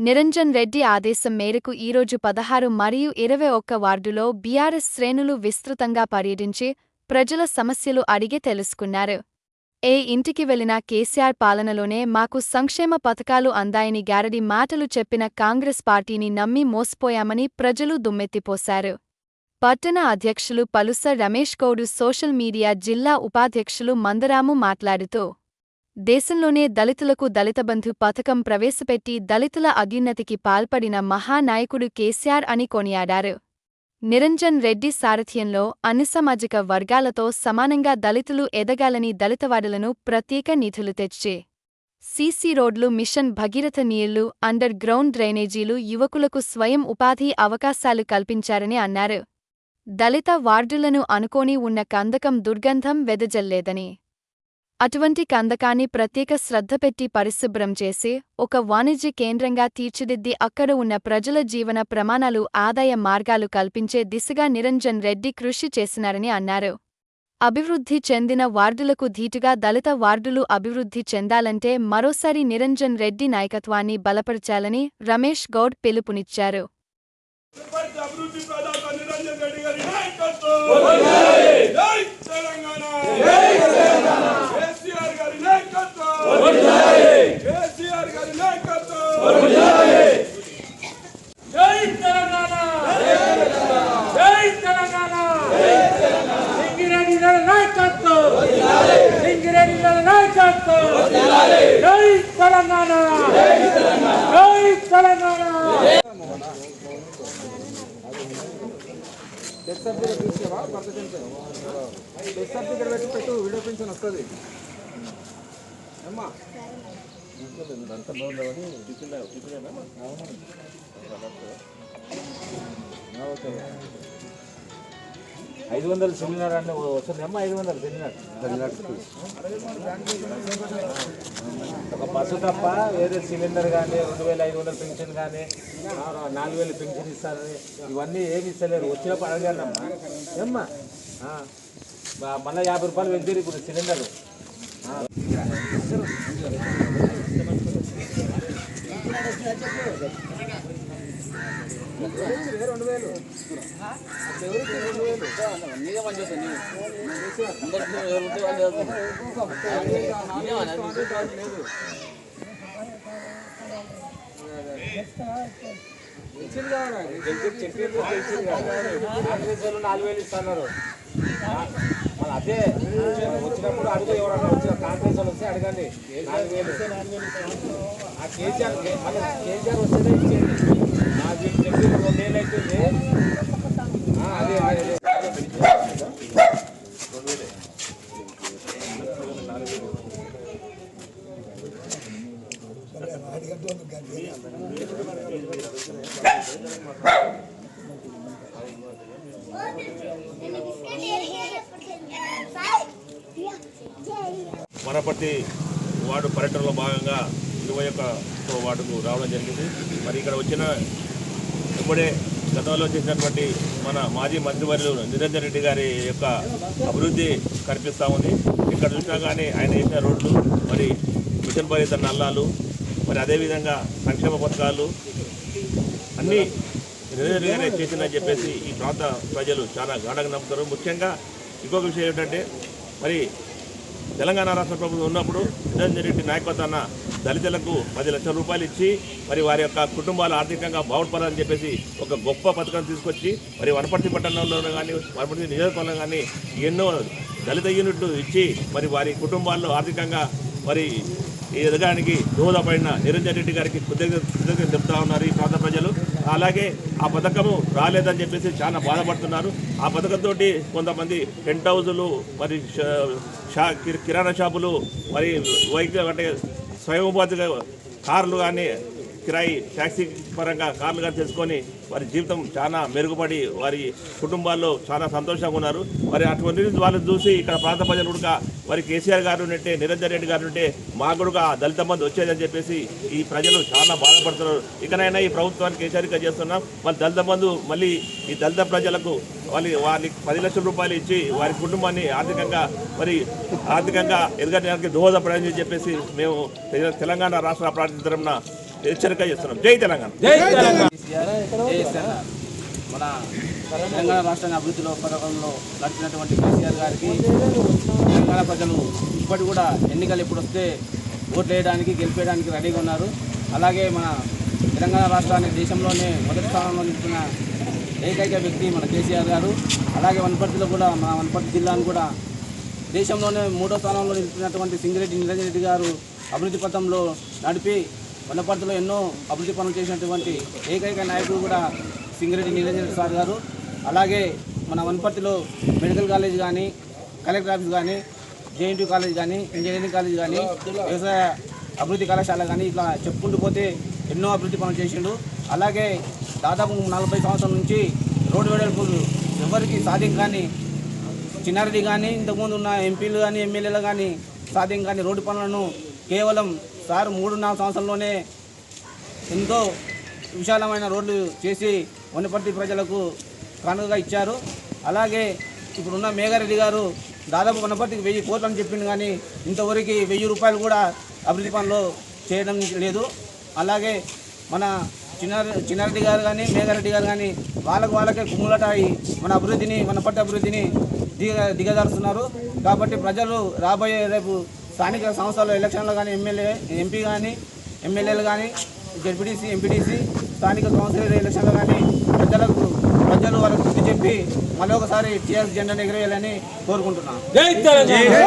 నిరంజన్ రెడ్డి ఆదేశం మేరకు ఈరోజు పదహారు మరియు ఇరవై ఒక్క వార్డులో బీఆర్ఎస్ శ్రేణులు విస్తృతంగా పర్యటించి ప్రజల సమస్యలు అడిగి తెలుసుకున్నారు. ఏ ఇంటికి వెళ్ళినా కేసీఆర్ పాలనలోనే మాకు సంక్షేమ పథకాలు అందాయని గారడి మాటలు చెప్పిన కాంగ్రెస్ పార్టీని నమ్మి మోసపోయామని ప్రజలు దుమ్మెత్తిపోశారు. పట్టణ అధ్యక్షులు పలుస రమేష్ గౌడు సోషల్ మీడియా జిల్లా ఉపాధ్యక్షులు మందరాము మాట్లాడుతూ దేశంలోనే దళితులకు దళితబంధు పథకం ప్రవేశపెట్టి దళితుల అభ్యున్నతికి పాల్పడిన మహానాయకుడు కేసీఆర్ అని కొనియాడారు. నిరంజన్ రెడ్డి సారథ్యంలో అన్ని సామాజిక వర్గాలతో సమానంగా దళితులు ఎదగాలని దళితవాడులను ప్రత్యేక నిధులు తెచ్చే సీసీ రోడ్లు మిషన్ భగీరథ నీళ్ళు అండర్ గ్రౌండ్ డ్రైనేజీలు యువకులకు స్వయం ఉపాధి అవకాశాలు కల్పించారని అన్నారు. దళిత వార్డులను అనుకోని ఉన్న కందకం దుర్గంధం వెదజల్లేదని అటువంటి కందకాన్ని ప్రత్యేక శ్రద్ధ పెట్టి పరిశుభ్రం చేసి ఒక వాణిజ్య కేంద్రంగా తీర్చిదిద్ది అక్కడ ఉన్న ప్రజల జీవన ప్రమాణాలు ఆదాయ మార్గాలు కల్పించే దిశగా నిరంజన్ రెడ్డి కృషి చేసినారని అన్నారు. అభివృద్ధి చెందిన వార్డులకు ధీటుగా దళిత వార్డులు అభివృద్ధి చెందాలంటే మరోసారి నిరంజన్ రెడ్డి నాయకత్వాన్ని బలపరచాలని రమేష్ గౌడ్ పిలుపునిచ్చారు. డెత్ సర్టిఫికేట్ తీసుకోవా భర్త చనిపోయావు డెత్ సర్టిఫికేట్ పెట్టి పెట్టు వీడియో పెన్షన్ వస్తుంది ఐదు వందలు సెమినార్ అంటే వస్తుంది అమ్మా ఐదు వందలు సెమినార్. ఒక బస్సు తప్ప వేరే సిలిండర్ కానీ రెండు వేల ఐదు వందల పెన్షన్ కానీ నాలుగు వేలు పెన్షన్ ఇస్తారని ఇవన్నీ ఏమి ఇస్తలేరు. వచ్చినప్పుడు అడగాను ఏమ్మా? మళ్ళీ యాభై రూపాయలు పెంచారు ఇప్పుడు సిలిండర్ రెండు వేలు పెన్షన్ కావాలి కాంగ్రెస్ నాలుగు వేలు ఇస్తున్నారు అదే వచ్చినప్పుడు అడుగు ఎవరన్నా వచ్చిన కాంగ్రెస్ వాళ్ళు వస్తే అడగండి. నాలుగు వేలు. ఆ కేసీఆర్ కేసీఆర్ వస్తేనే ఇచ్చేది నాకు చెప్పి రెండేళ్ళు అవుతుంది ఆ, అదే అదే మరపతి వార్డు పర్యటనలో భాగంగా ఇరవై ఒక్క వార్డుకు రావడం జరిగింది. మరి ఇక్కడ వచ్చిన ఇప్పుడే గతంలో చేసినటువంటి మన మాజీ మంత్రివర్యులు నిరంజన్ రెడ్డి గారి యొక్క అభివృద్ధి కనిపిస్తూ ఉంది. ఇక్కడ చూసినా కానీ ఆయన చేసిన రోడ్లు మరి మిషన్ భరిత నల్లాలు మరి అదేవిధంగా సంక్షేమ పథకాలు అన్నీ నిరంజన్ గారే చేసిందని చెప్పేసి ఈ ప్రాంత ప్రజలు చాలా గాఢంగా నమ్ముతారు. ముఖ్యంగా ఇంకొక విషయం ఏంటంటే మరి తెలంగాణ రాష్ట్ర ప్రభుత్వం ఉన్నప్పుడు నిరంజన్ రెడ్డి నాయకత్వాన దళితులకు పది లక్షల రూపాయలు ఇచ్చి మరి వారి యొక్క కుటుంబాలు ఆర్థికంగా బాగుపడాలని చెప్పేసి ఒక గొప్ప పథకం తీసుకొచ్చి మరి వనపర్తి పట్టణంలో కానీ వనపర్తి నియోజకవర్గంలో కానీ ఎన్నో దళిత యూనిట్లు ఇచ్చి మరి వారి కుటుంబాల్లో ఆర్థికంగా మరి ఈ ఎదగడానికి దోహదపడిన నిరంజన్ రెడ్డి గారికి కృతజ్ఞత కృతజ్ఞత చెప్తా ఉన్నారు ఈ ప్రాంత ప్రజలు. అలాగే ఆ పథకము రాలేదని చెప్పేసి చాలా బాధపడుతున్నారు. ఆ పథకంతో కొంతమంది టెంట్ హౌజులు మరి షా- షా కిరాణా షాపులు మరి వైద్య అంటే స్వయం ఉపాధిగా కార్లు కానీ కిరాయి ట్యాక్సీ పరంగా కార్లు చేసుకొని వారి జీవితం చాలా మెరుగుపడి వారి కుటుంబాల్లో చాలా సంతోషంగా ఉన్నారు. మరి అటువంటి వాళ్ళని చూసి ఇక్కడ ప్రాంత ప్రజలు కొడుక మరి కేసీఆర్ గారు ఉంటే నిరంజన్ రెడ్డి గారు ఉంటే మా కూడా దళిత మంది వచ్చేదని చెప్పేసి ఈ ప్రజలు చాలా బాధపడుతున్నారు. ఇకనైనా ఈ ప్రభుత్వానికి హెచ్చరిక చేస్తున్నాం. మరి దళిత బంధు మళ్ళీ ఈ దళిత ప్రజలకు వాళ్ళు వారికి పది లక్షల రూపాయలు ఇచ్చి వారి కుటుంబాన్ని ఆర్థికంగా మరి ఆర్థికంగా ఎదగడానికి దోహదపడని చెప్పేసి మేము తెలంగాణ రాష్ట్ర ప్రాంతం హెచ్చరిక చేస్తున్నాం. జై తెలంగాణ. జై తెలంగాణ. కేసీఆర్ మన తెలంగాణ రాష్ట్రాన్ని అభివృద్ధిలో పథకంలో నడిపినటువంటి కేసీఆర్ గారికి తెలంగాణ ప్రజలు ఇప్పటి కూడా ఎన్నికలు ఎప్పుడు వస్తే ఓట్లు వేయడానికి గెలిపేయడానికి రెడీగా ఉన్నారు. అలాగే మన తెలంగాణ రాష్ట్రాన్ని దేశంలోనే మొదటి స్థానంలో నిలుపుతున్న ఏకైక వ్యక్తి మన కేసీఆర్ గారు. అలాగే వనపర్తిలో కూడా మన వనపర్తి జిల్లాను కూడా దేశంలోనే మూడో స్థానంలో నిలిపినటువంటి సింగిరెడ్డి నిరంజన్ రెడ్డి గారు అభివృద్ధి పథంలో నడిపి వనపర్తిలో ఎన్నో అభివృద్ధి పనులు చేసినటువంటి ఏకైక నాయకుడు కూడా సింగిరెడ్డి నిరంజన్ సార్ గారు. అలాగే మన వనపర్తిలో మెడికల్ కాలేజ్ కానీ కలెక్టర్ ఆఫీస్ కానీ జేఎన్టీ కాలేజ్ కానీ ఇంజనీరింగ్ కాలేజ్ కానీ వ్యవసాయ అభివృద్ధి కళాశాల కానీ ఇట్లా చెప్పుకుంటూ పోతే ఎన్నో అభివృద్ధి పనులు చేసిండు. అలాగే దాదాపు నలభై సంవత్సరాల నుంచి రోడ్డు వెడల్పు ఎవరికి సాధ్యం కానీ చిన్నారెడ్డి కానీ ఇంతకుముందు ఉన్న ఎంపీలు కానీ ఎమ్మెల్యేలు కానీ సాధ్యం కానీ రోడ్డు పనులను కేవలం సార్ మూడు నాలుగు సంవత్సరంలోనే ఎంతో విశాలమైన రోడ్లు చేసి వనపర్తి ప్రజలకు కానుకగా ఇచ్చారు. అలాగే ఇప్పుడున్న మేఘారెడ్డి గారు దాదాపు వనపర్తికి వెయ్యి కోట్లు అని చెప్పింది కానీ ఇంతవరకు వెయ్యి రూపాయలు కూడా అభివృద్ధి పనులు చేయడం లేదు. అలాగే మన చిన్నారె చిన్నారెడ్డి గారు కానీ మేఘారెడ్డి గారు కానీ వాళ్ళకు వాళ్ళకే కుమ్ములటాయి మన అభివృద్ధిని వనపర్తి అభివృద్ధిని దిగ దిగజారుస్తున్నారు. కాబట్టి ప్రజలు రాబోయే రేపు స్థానిక సంస్థల ఎలక్షన్లో కానీ ఎమ్మెల్యే ఎంపీ కానీ ఎమ్మెల్యేలు కానీ జడ్పీటీసీ ఎంపీటీసీ స్థానిక కౌన్సిలర్ ఎలక్షన్లో కానీ ప్రజలకు ప్రజలు వాళ్ళకు బుద్ధి చెప్పి మరొకసారి ఒకసారి టీఆర్ఎస్ జెండాను ఎగరేయాలని కోరుకుంటున్నాను